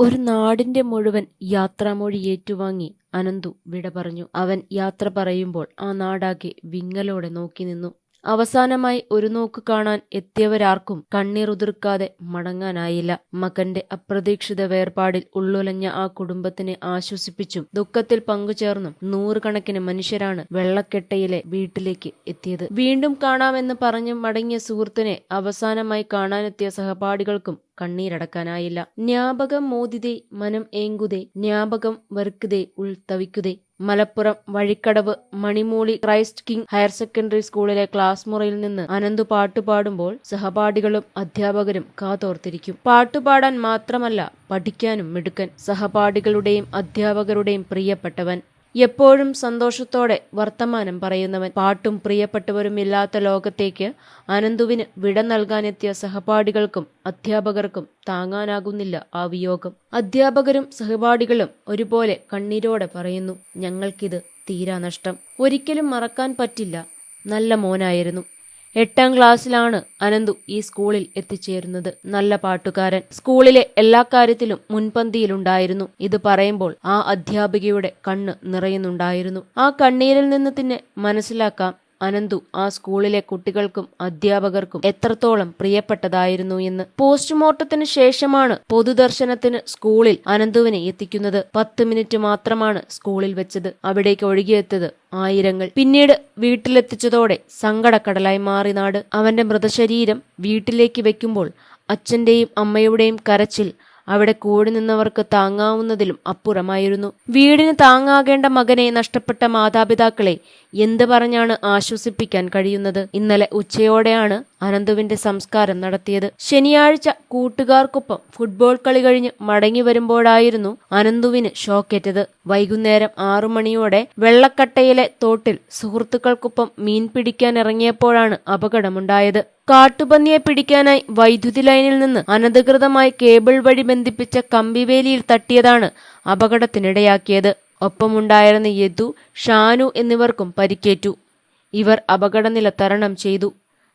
ഒരു നാടിന്റെ മുഴുവൻ യാത്രാമൊഴി ഏറ്റുവാങ്ങി അനന്തു വിട പറഞ്ഞു. അവൻ യാത്ര പറയുമ്പോൾ ആ നാടാകെ വിങ്ങലോടെ നോക്കി നിന്നു. അവസാനമായി ഒരു നോക്ക് കാണാൻ എത്തിയവരാർക്കും കണ്ണീറുതിർക്കാതെ മടങ്ങാനായില്ല. മകന്റെ അപ്രതീക്ഷിത വേർപാടിൽ ഉള്ളുലഞ്ഞ ആ കുടുംബത്തിനെ ആശ്വസിപ്പിച്ചും ദുഃഖത്തിൽ പങ്കുചേർന്നും നൂറുകണക്കിന് മനുഷ്യരാണ് വെള്ളക്കെട്ടയിലെ വീട്ടിലേക്ക് എത്തിയത്. വീണ്ടും കാണാമെന്ന് പറഞ്ഞു മടങ്ങിയ സുഹൃത്തിനെ അവസാനമായി കാണാനെത്തിയ സഹപാഠികൾക്കും കണ്ണീരടക്കാനായില്ല. ജ്ഞാപകം മോദിതേ മനം ഏങ്കുതേ ജ്ഞാപകം വെറുക്കുതേ ഉൾത്തവിക്കുതേ Malappuram Vazhikkadavu Manimooli Christ King higher secondary സ്കൂളിലെ ക്ലാസ് മുറിയിൽ നിന്ന് അനന്തു പാട്ടുപാടുമ്പോൾ സഹപാഠികളും അധ്യാപകരും കാതോർത്തിരിക്കും. പാട്ടുപാടാൻ മാത്രമല്ല പഠിക്കാനും മിടുക്കൻ സഹപാഠികളുടെയും അധ്യാപകരുടെയും പ്രിയപ്പെട്ടവൻ. എപ്പോഴും സന്തോഷത്തോടെ വർത്തമാനം പറയുന്നവൻ. പാട്ടും പ്രിയപ്പെട്ടവരും ഇല്ലാത്ത ലോകത്തേക്ക് അനന്തുവിന് വിട നൽകാനെത്തിയ സഹപാഠികൾക്കും അധ്യാപകർക്കും താങ്ങാനാകുന്നില്ല ആ വിയോഗം. അധ്യാപകരും സഹപാഠികളും ഒരുപോലെ കണ്ണീരോടെ പറയുന്നു ഞങ്ങൾക്കിത് തീരാ നഷ്ടം. ഒരിക്കലും മറക്കാൻ പറ്റില്ല. നല്ല മോനായിരുന്നു. എട്ടാം ക്ലാസ്സിലാണ് അനന്തു ഈ സ്കൂളിൽ എത്തിച്ചേരുന്നത്. നല്ല പാട്ടുകാരൻ. സ്കൂളിലെ എല്ലാ കാര്യത്തിലും മുൻപന്തിയിലുണ്ടായിരുന്നു. ഇത് പറയുമ്പോൾ ആ അധ്യാപികയുടെ കണ്ണ് നിറയുന്നുണ്ടായിരുന്നു. ആ കണ്ണീരിൽ നിന്ന് തന്നെ മനസ്സിലാക്കാം അനന്തു ആ സ്കൂളിലെ കുട്ടികൾക്കും അധ്യാപകർക്കും എത്രത്തോളം പ്രിയപ്പെട്ടതായിരുന്നു എന്ന്. പോസ്റ്റ്മോർട്ടത്തിന് ശേഷമാണ് പൊതുദർശനത്തിന് സ്കൂളിൽ അനന്തുവിനെ എത്തിക്കുന്നത്. പത്ത് മിനിറ്റ് മാത്രമാണ് സ്കൂളിൽ വെച്ചത്. അവിടേക്ക് ഒഴുകിയെത്തത് ആയിരങ്ങൾ. പിന്നീട് വീട്ടിലെത്തിച്ചതോടെ സങ്കടക്കടലായി മാറി നാട്. അവന്റെ മൃതശരീരം വീട്ടിലേക്ക് വെക്കുമ്പോൾ അച്ഛന്റെയും അമ്മയുടെയും കരച്ചിൽ അവിടെ കൂടി നിന്നവർക്ക് താങ്ങാവുന്നതിലും അപ്പുറമായിരുന്നു. വീടിന് താങ്ങാകേണ്ട മകനെ നഷ്ടപ്പെട്ട മാതാപിതാക്കളെ എന്ത് പറഞ്ഞാണ് ആശ്വസിപ്പിക്കാൻ കഴിയുന്നത്? ഇന്നലെ ഉച്ചയോടെയാണ് അനന്തുവിന്റെ സംസ്കാരം നടത്തിയത്. ശനിയാഴ്ച കൂട്ടുകാർക്കൊപ്പം ഫുട്ബോൾ കളി കഴിഞ്ഞ് മടങ്ങി വരുമ്പോഴായിരുന്നു അനന്തുവിന് ഷോക്കേറ്റത്. വൈകുന്നേരം ആറു മണിയോടെ വെള്ളക്കട്ടയിലെ തോട്ടിൽ സുഹൃത്തുക്കൾക്കൊപ്പം മീൻ പിടിക്കാൻ ഇറങ്ങിയപ്പോഴാണ് അപകടമുണ്ടായത്. കാട്ടുപന്നിയെ പിടിക്കാനായി വൈദ്യുതി ലൈനിൽ നിന്ന് അനധികൃതമായി കേബിൾ വഴി ബന്ധിപ്പിച്ച കമ്പിവേലിയിൽ തട്ടിയതാണ് അപകടത്തിനിടയാക്കിയത്. ഒപ്പമുണ്ടായിരുന്ന യദു ഷാനു എന്നിവർക്കും പരിക്കേറ്റു. ഇവർ അപകടനില തരണം ചെയ്തു.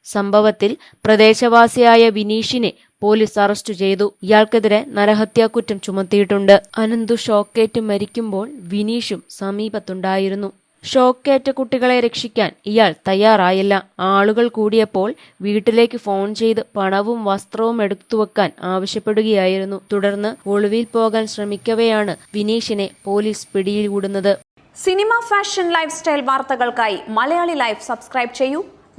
സംഭവത്തിൽ പ്രദേശവാസിയായ വിനീഷിനെ പോലീസ് അറസ്റ്റ് ചെയ്തു. ഇയാൾക്കെതിരെ നരഹത്യാക്കുറ്റം ചുമത്തിയിട്ടുണ്ട്. അനന്തു ഷോക്കേറ്റ് മരിക്കുമ്പോൾ വിനീഷും സമീപത്തുണ്ടായിരുന്നു. ഷോക്കേറ്റ കുട്ടികളെ രക്ഷിക്കാൻ ഇയാൾ തയ്യാറായില്ല. ആളുകൾ കൂടിയപ്പോൾ വീട്ടിലേക്ക് ഫോൺ ചെയ്ത് പണവും വസ്ത്രവും എടുത്തു വെക്കാൻ ആവശ്യപ്പെടുകയായിരുന്നു. തുടർന്ന് ഒളിവിൽ പോകാൻ ശ്രമിക്കവെയാണ് വിനീഷിനെ പോലീസ് പിടിയിൽകൂടുന്നത്. സിനിമ ഫാഷൻ ലൈഫ് സ്റ്റൈൽ വാർത്തകൾക്കായി മലയാളി ലൈഫ് സബ്സ്ക്രൈബ് ചെയ്യൂ.